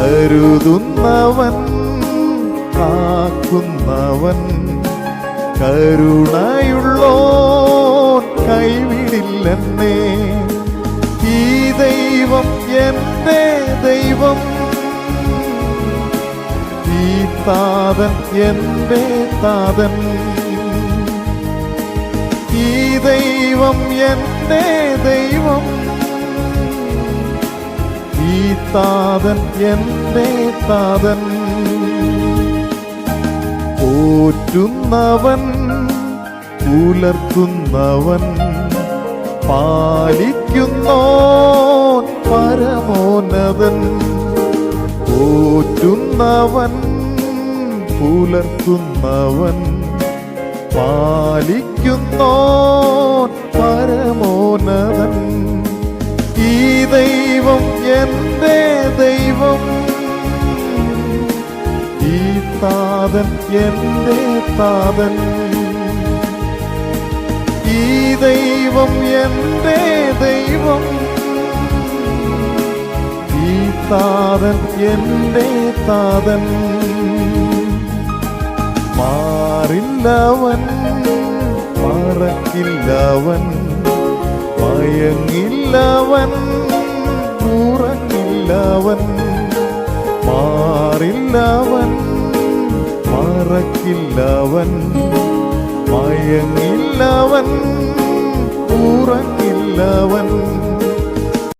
കരുതുന്നവൻ കാക്കുന്നവൻ. കരുണയുള്ളോ കൈവിടില്ലെന്നേ. ഈ ദൈവം എന്റെ ദൈവം. ഈ താതൻ എന്റെ താതൻ. ഈ ദൈവം എന്റെ ദൈവം. ഈ താതൻ എന്റെ താതൻ. പോറ്റുന്നവൻ പുലർത്തുന്നവൻ പാലിക്കുന്നോ പരമോന്നതൻ. പോറ്റുന്നവൻ പുലർത്തുന്നവൻ പാലിക്കുന്നോ ദൈവം എന്റെ ദൈവം. ഈ താതൻ എന്റെ താതൻ. ഈ ദൈവം എന്റെ ദൈവം. ഈ താതൻ എന്റെ താതൻ. മാറില്ലവൻ മറക്കില്ലവൻ. മയങ്ങില്ലവൻ. ഉറങ്ങില്ലവൻ മാറില്ലവൻ മറക്കില്ലവൻ മയങ്ങില്ലവൻ ഉറങ്ങില്ലവൻ.